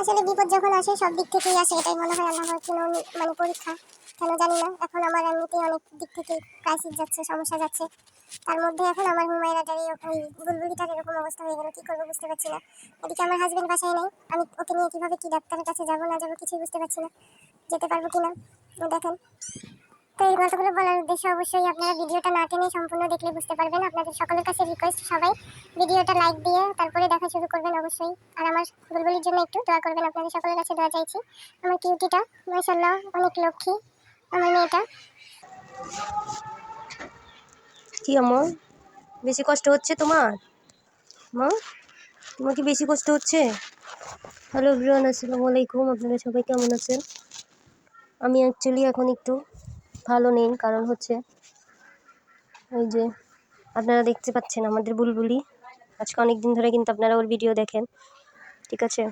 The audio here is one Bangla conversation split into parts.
আসলে বিপদ যখন আসে, সব দিক থেকেই আসে, এটাই মনে হয় আল্লাহর কোনো মানে পরীক্ষা, কেন জানি না। এখন আমার এমনিতেই অনেক দিক থেকে ক্রাইসিস যাচ্ছে, সমস্যা যাচ্ছে। তার মধ্যে এখন আমার হুমায়রাটারই ওই বুলবুলিটার এরকম অবস্থা হয়ে গেল, কী করব বুঝতে পারছি না। এদিকে আমার হাজব্যান্ড বাসায় নেই, আমি ওকে নিয়ে কীভাবে কী ডাক্তারের কাছে যাব না যাব কিছুই বুঝতে পারছি না, যেতে পারব কি না দেখেন। তো এই গল্পগুলো বলার উদ্দেশ্যে অবশ্যই আপনারা ভিডিওটা না টেনে সম্পূর্ণ দেখলে বুঝতে পারবেন। আপনাদের সকলের কাছে রিকোয়েস্ট সবাই ভিডিওটা লাইক দিয়ে তারপরে দেখা শুরু করবেন অবশ্যই। আর আমার বুলবুলির জন্য একটু দোয়া করবেন, আপনাদের সকলের কাছে দোয়া চাইছি। আমার কিউটিটা মাশাল্লাহ অনেক লক্ষ্মী। আমার মেয়েটা। কি আমার বেশি কষ্ট হচ্ছে তোমার? মা, তোমার কি বেশি কষ্ট হচ্ছে? হ্যালো এভরিওয়ান আসসালামু আলাইকুম। আপনারা সবাই কেমন আছেন? আমি অ্যাকচুয়ালি এখন একটু ভালো নেই, কারণ হচ্ছে ওই যে আপনারা দেখতে পাচ্ছেন আমাদের বুলবুলি। আজকে অনেক দিন ধরে কিন্তু আপনারা ওর ভিডিও দেখেন, ঠিক আছে?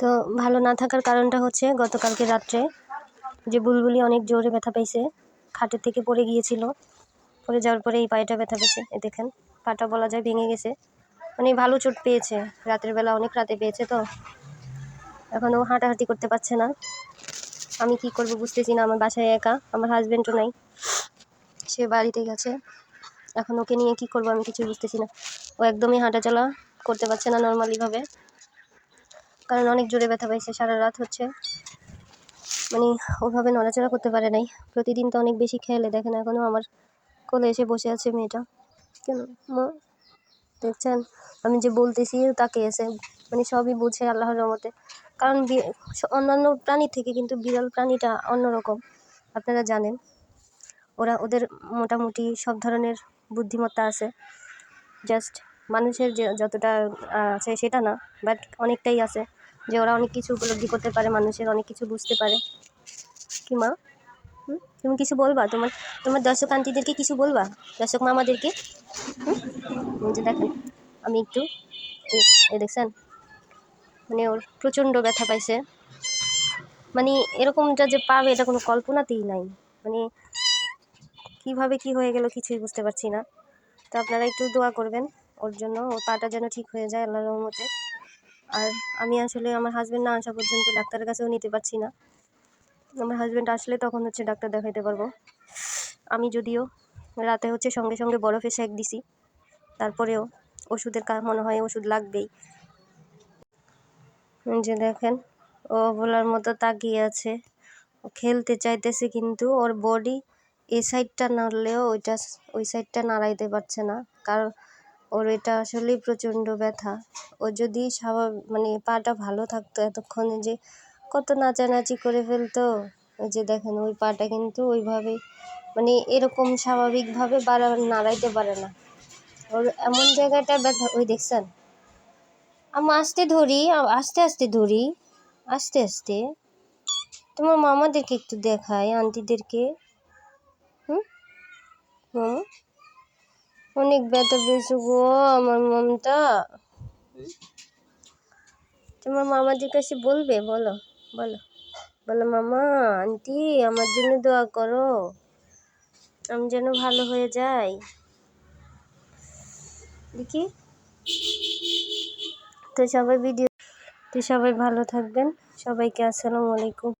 তো ভালো না থাকার কারণটা হচ্ছে গতকালকে রাত্রে যে বুলবুলি অনেক জোরে ব্যথা পাইছে, খাটের থেকে পড়ে গিয়েছিল, পড়ে যাওয়ার পরে এই পায়েটা ব্যথা পেয়েছে এ দেখেন, পাটা বলা যায় ভেঙে গেছে। মানে ভালো চোট পেয়েছে, রাতের বেলা অনেক রাতে পেয়েছে তো। এখন ও হাঁটাহাঁটি করতে পারছে না। আমি কি করব বুঝতেছি না, আমার বাসায় একা, আমার হাজব্যান্ডও নাই। সে বাড়িতে গেছে। এখন ওকে নিয়ে কি করব আমি কিছু বুঝতেছি না। ও একদমই হাঁটা চলা করতে পারছে না নর্মালিভাবে কারণ অনেক জোরে ব্যথা পাইছে, সারা রাত হচ্ছে। মানে ওভাবে নড়াচড়া করতে পারে নাই। প্রতিদিন তো অনেক বেশি খেলে, দেখেন এখনও আমার কোলে এসে বসে আছে মেয়েটা। কেন? দেখছেন? আমি যে বলতেছি, তাকে এসে মানে সবই বুঝে আল্লাহর রহমতে। কারণ অন্যান্য প্রাণীর থেকে কিন্তু বিরল প্রাণীটা অন্যরকম, আপনারা জানেন। ওরা ওদের মোটামুটি সব ধরনের বুদ্ধিমত্তা আছে। জাস্ট মানুষের যে, যতটা আছে সেটা না, বাট অনেকটাই আছে। যে ওরা অনেক কিছু উপলব্ধি করতে পারে, মানুষের অনেক কিছু বুঝতে পারে। কি মা? তুমি কিছু বলবা? তোমার তোমার দর্শক আন্টিদেরকে কিছু বলবা? দর্শক মামাদেরকে? যে দেখেন, আমি একটু এই দেখছেন? মানে ওর প্রচণ্ড ব্যথা পাইছে। মানে এরকমটা যে পাবে, এটা কোনো কল্পনাতেই নাই। মানে কীভাবে কি হয়ে গেল কিছুই বুঝতে পারছি না। তো আপনারা একটু দোয়া করবেন ওর জন্য। ওর পাটা যেন ঠিক হয়ে যায় আল্লাহর রহমতে। আর আমি আসলে আমার হাজব্যান্ড না আসা পর্যন্ত ডাক্তারের কাছেও নিতে পারছি না। আমার হাজব্যান্ড আসলে তখন হচ্ছে ডাক্তার দেখাইতে পারব। আমি যদিও রাতে হচ্ছে সঙ্গে সঙ্গে বরফে সেক দিছি। তারপরেও ওষুধের মনে হয় ওষুধ লাগবেই। যে দেখেন, ও বলার মতো তাকিয়ে আছে। খেলতে চাইতেছে কিন্তু ওর বডি এই সাইডটা নাড়লেও ওইটা ওই সাইডটা নাড়াইতে পারছে না। কারণ ওর এটা আসলেই প্রচণ্ড ব্যথা। ও যদি স্বাভাবিক মানে পাটা ভালো থাকতো এতক্ষণে যে কত নাচানাচি করে ফেলতো। ওই যে দেখেন, ওই পাটা কিন্তু ওইভাবে মানে এরকম স্বাভাবিকভাবে বাড়া নাড়াইতে পারে না। ওর এমন জায়গাটা ব্যথা ওই দেখছেন? আমি আস্তে ধরি আস্তে আস্তে ধরি, আস্তে আস্তে। তোমার মামাদেরকে একটু দেখাই, আন্টিদেরকে। হুম? মামা? অনেক ব্যথা পেয়েছ গো আমার মমতা তোমার মামাদের কাছে বলবে, বলো বলো। বলো, মামা, আন্টি, আমার জন্য দোয়া করো। আমি যেন ভালো হয়ে যাই। দেখি। তো সবাই ভিডিও তো সবাই ভালো থাকবেন। সবাইকে আসসালামু আলাইকুম।